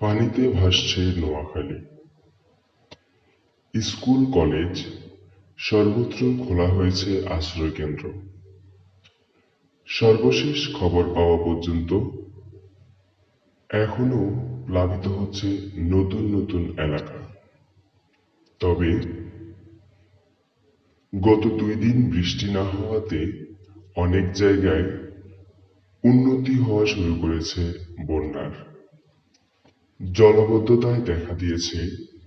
পানিতে ভাসছে Noakhali. School, college সর্বত্র খোলা হয়েছে আশ্রয় কেন্দ্র। সর্বশেষ খবর পাওয়া পর্যন্ত এখনও প্লাবিত হচ্ছে নতুন নতুন এলাকা। তবে গত দুই দিন বৃষ্টি না হওয়াতে অনেক জায়গায় উন্নতি হওয়া শুরু করেছে বন্যার। জলবদ্ধতায় দেখা দিয়েছে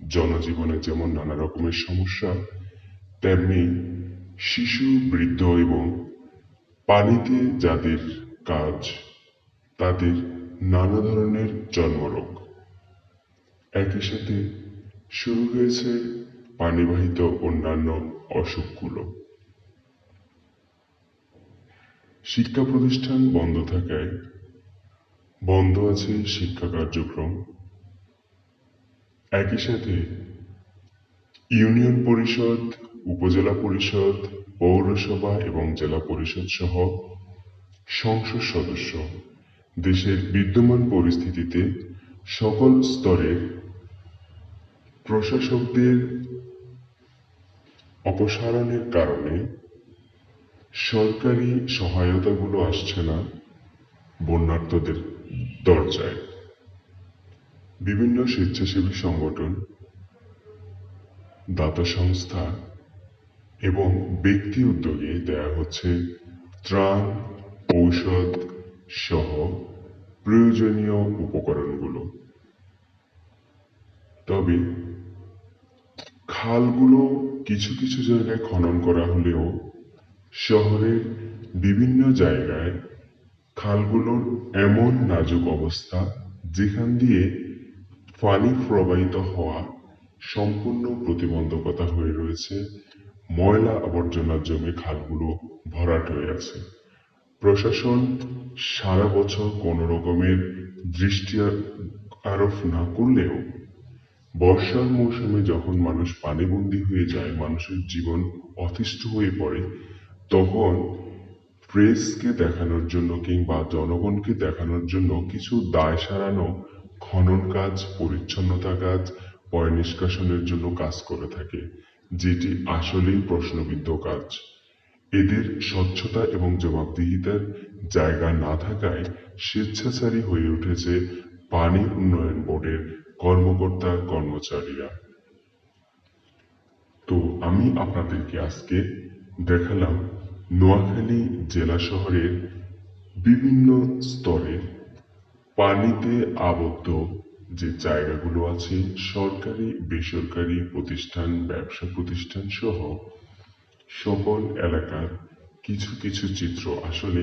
জনজীবনে যেমন নানা রকমের সমস্যা, তেমনি শিশু, বৃদ্ধ এবং পানিতে যাদের কাজ, তাদের নানা ধরনের জন্মরোগ। একই সাথে শুরু হয়েছে পানিবাহিত অন্যান্য অসুখগুলো। শিক্ষা প্রতিষ্ঠান বন্ধ থাকায় বন্ধ আছে শিক্ষা কার্যক্রম। একই সাথে ইউনিয়ন পরিষদ, উপজেলা পরিষদ, পৌরসভা এবং জেলা পরিষদ সহ সংসদ সদস্য দেশের বিদ্যমান পরিস্থিতিতে সকল স্তরের প্রশাসকদের অপসারণের কারণে সরকারি সহায়তাগুলো আসছে না বন্যার্তদের দরজায়। বিভিন্ন স্বেচ্ছাসেবী সংগঠন, দাতা সংস্থা এবং ব্যক্তি উদ্যোগে দেয়া হচ্ছে ত্রাণ, ঔষধ সহ প্রয়োজনীয় উপকরণগুলো। তবে খালগুলো কিছু কিছু জায়গায় খনন করা হলেও শহরের বিভিন্ন জায়গায় খালগুলোর এমন নাজুক অবস্থা যেখান দিয়ে পানি প্রবাহিত হওয়া সম্পূর্ণ প্রতিবন্ধকতা হয়ে রয়েছে। ময়লা আবর্জনা জমে খালগুলো ভরাট হয়ে আছে। প্রশাসন সারা বছর কোনো রকমের দৃষ্টি আরোপ না করলেও বর্ষার মৌসুমে যখন মানুষ পানিবন্দী হয়ে যায়, মানুষের জীবন অতিষ্ঠ হয়ে পড়ে, তখন প্রেসকে দেখানোর জন্য কিংবা জনগণকে দেখানোর জন্য কিছু দায় সারানো খনন কাজ, পরিচ্ছন্নতা কাজ, পয় নিষ্কাশনের জন্য কাজ করে থাকে, যেটি আসলেই প্রশ্নবিদ্ধ কাজ। এদের স্বচ্ছতা এবং জবাবদিহিতার জায়গা না থাকায় স্বেচ্ছাচারী হয়ে উঠেছে পানি উন্নয়ন বোর্ডের কর্মকর্তা কর্মচারীরা। তো আমি আপনাদেরকে আজকে দেখালাম নোয়াখালী জেলা শহরের বিভিন্ন স্তরের পানিতে আবদ্ধ যে জায়গাগুলো আছে, সরকারি, বেসরকারি প্রতিষ্ঠান, ব্যবসা প্রতিষ্ঠান সহ সকল এলাকার কিছু কিছু চিত্র আসলে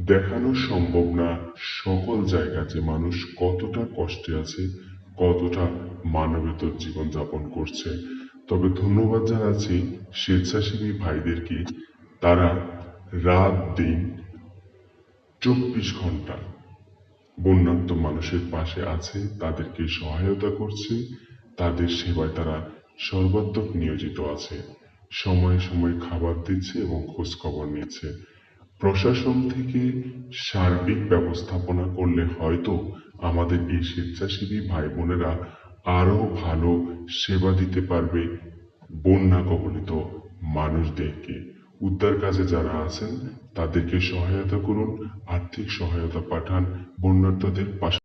দেখানো সম্ভব না সকল জায়গাতে মানুষ কতটা কষ্টে আছে, কতটা মানবেতর জীবনযাপন করছে। তবে ধন্যবাদ জানাচ্ছি স্বেচ্ছাসেবী ভাইদেরকে, তারা রাত দিন চব্বিশ ঘণ্টা বন্যাত্ম মানুষের পাশে আছে, তাদেরকে সহায়তা করছে, তাদের সেবায় তারা সর্বাত্মক নিয়োজিত আছে, সময়ে সময়ে খাবার দিচ্ছে এবং খোঁজ খবর নিচ্ছে। প্রশাসন থেকে সার্বিক ব্যবস্থাপনা করলে হয়তো আমাদের এই স্বেচ্ছাসেবী ভাই বোনেরা আরও ভালো সেবা দিতে পারবে বন্যা কবলিত মানুষদেরকে। উদ্ধার কাজে যারা আছেন তাদেরকে সহায়তা করুন আর্থিক সহায়তা পাঠান বন্যার্থদের পাশে